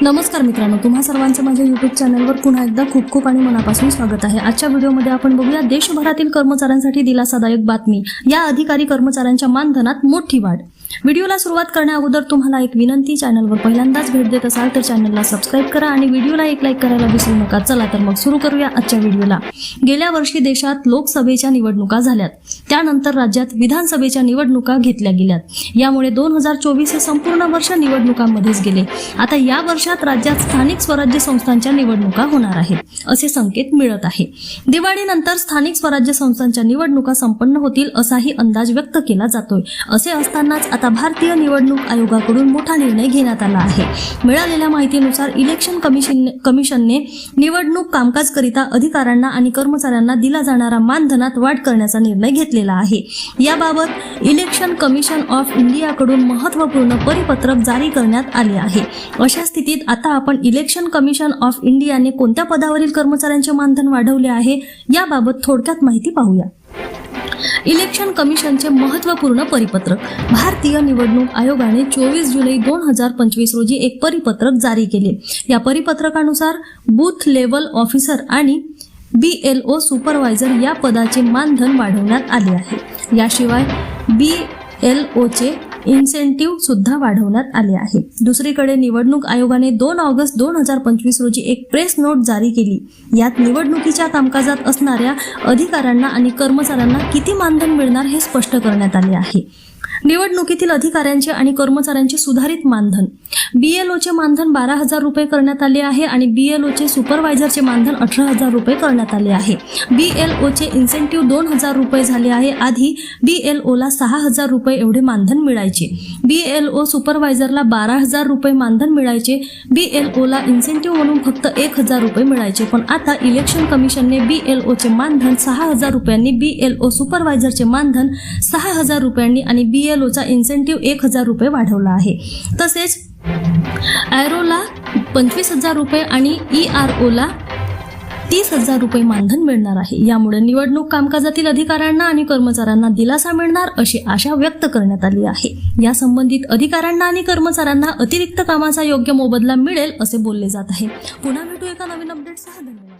नमस्कार मित्रांनो तुम्हा सर्वांचं माझ्या युट्यूब चॅनलवर पुन्हा एकदा खूप खूप आणि मनापासून स्वागत आहे. आजच्या व्हिडिओमध्ये आपण बघूया देशभरातील कर्मचाऱ्यांसाठी दिलासादायक बातमी. या अधिकारी कर्मचाऱ्यांच्या मानधनात मोठी वाढ. व्हिडिओला सुरुवात करण्याअगोदर तुम्हाला एक विनंती चॅनलवर पहिल्यांदाच भेट देत असाल तर चॅनलला सबस्क्राईब करा आणि व्हिडिओला एक लाईक करायला विसरू नका. चला तर मग सुरू करूया आजच्या व्हिडिओला. गेल्या वर्षी देशात लोकसभेच्या निवडणुका झाल्यात. त्यानंतर राज्यात विधानसभेच्या निवडणुका घेतल्या गेल्यात. यामुळे दोन हजार चोवीस हे संपूर्ण वर्ष निवडणुकांमध्येच गेले. आता या वर्षात राज्यात स्थानिक स्वराज्य संस्थांच्या निवडणुका होणार आहेत असे संकेत मिळत आहे. दिवाळीनंतर स्थानिक स्वराज्य संस्थांच्या निवडणुका संपन्न होतील असाही अंदाज व्यक्त केला जातोय. असे असतानाच आता भारतीय निवडणूक आयोगाकडून मोठा निर्णय घेण्यात आला आहे. मिळालेल्या माहितीनुसार इलेक्शन कमिशन कमिशनने निवडणूक कामकाजकरिता अधिकाऱ्यांना आणि कर्मचाऱ्यांना दिला जाणारा मानधनात वाढ करण्याचा निर्णय घेतलेला आहे. याबाबत इलेक्शन कमिशन ऑफ इंडियाकडून महत्त्वपूर्ण परिपत्रक जारी करण्यात आले आहे. अशा स्थितीत आता आपण इलेक्शन कमिशन ऑफ इंडियाने कोणत्या पदावरील कर्मचाऱ्यांचे मानधन वाढवले आहे याबाबत थोडक्यात माहिती पाहूया. इलेक्शन कमिशनचे महत्त्वपूर्ण परिपत्रक. भारतीय निवडणूक आयोगाने चोवीस जुलै दोन हजार पंचवीस रोजी एक परिपत्रक जारी केले. या परिपत्रकानुसार बूथ लेवल ऑफिसर आणि बी एल ओ सुपरवायझर या पदाचे मानधन वाढवण्यात आले आहे. याशिवाय बी एल ओचे इन्सेंटिव्ह सुद्धा वाढवण्यात आले आहे. दुसरीकडे निवडणूक आयोगाने दोन ऑगस्ट दोन हजार पंचवीस रोजी एक प्रेस नोट जारी केली. यात निवडणुकीच्या कामकाजात असणाऱ्या अधिकाऱ्यांना आणि कर्मचाऱ्यांना किती मानधन मिळणार हे स्पष्ट करण्यात आले आहे. निवडणुकीतील अधिकाऱ्यांचे आणि कर्मचाऱ्यांचे सुधारित मानधन. बीएलओचे मानधन बारा हजार रुपये करण्यात आले आहे आणि बीएलओचे सुपरवायझरचे मानधन अठरा हजार रुपये करण्यात आले आहे. बीएलओचे इन्सेंटिव्ह दोन हजार रुपये झाले आहे. आधी बीएलओला सहा हजार रुपये एवढे मानधन मिळायचे. बीएलओ सुपरवायझरला बारा हजार रुपये मानधन मिळायचे. बीएलओला इन्सेंटिव्ह म्हणून फक्त एक हजार रुपये मिळायचे. पण आता इलेक्शन कमिशनने बीएलओचे मानधन सहा हजार रुपयांनी बीएलओ सुपरवायझरचे मानधन सहा हजार रुपयांनी आणि एलओचा इन्सेंटिव्ह एक हजार रुपये वाढवला आहे. तसेच ॲरोला पंचवीस हजार रुपये आणि ई आर ओला तीस हजार रुपये मानधन मिळणार आहे. यामुळे निवडणूक कामकाजातील अधिकाऱ्यांना आणि कर्मचाऱ्यांना दिलासा मिळणार अशी आशा व्यक्त करण्यात आली आहे. या संबंधित अधिकाऱ्यांना आणि कर्मचाऱ्यांना अतिरिक्त कामाचा योग्य मोबदला मिळेल असे बोलले जात आहे. पुन्हा भेटू एका नवीन अपडेटसह धन्यवाद.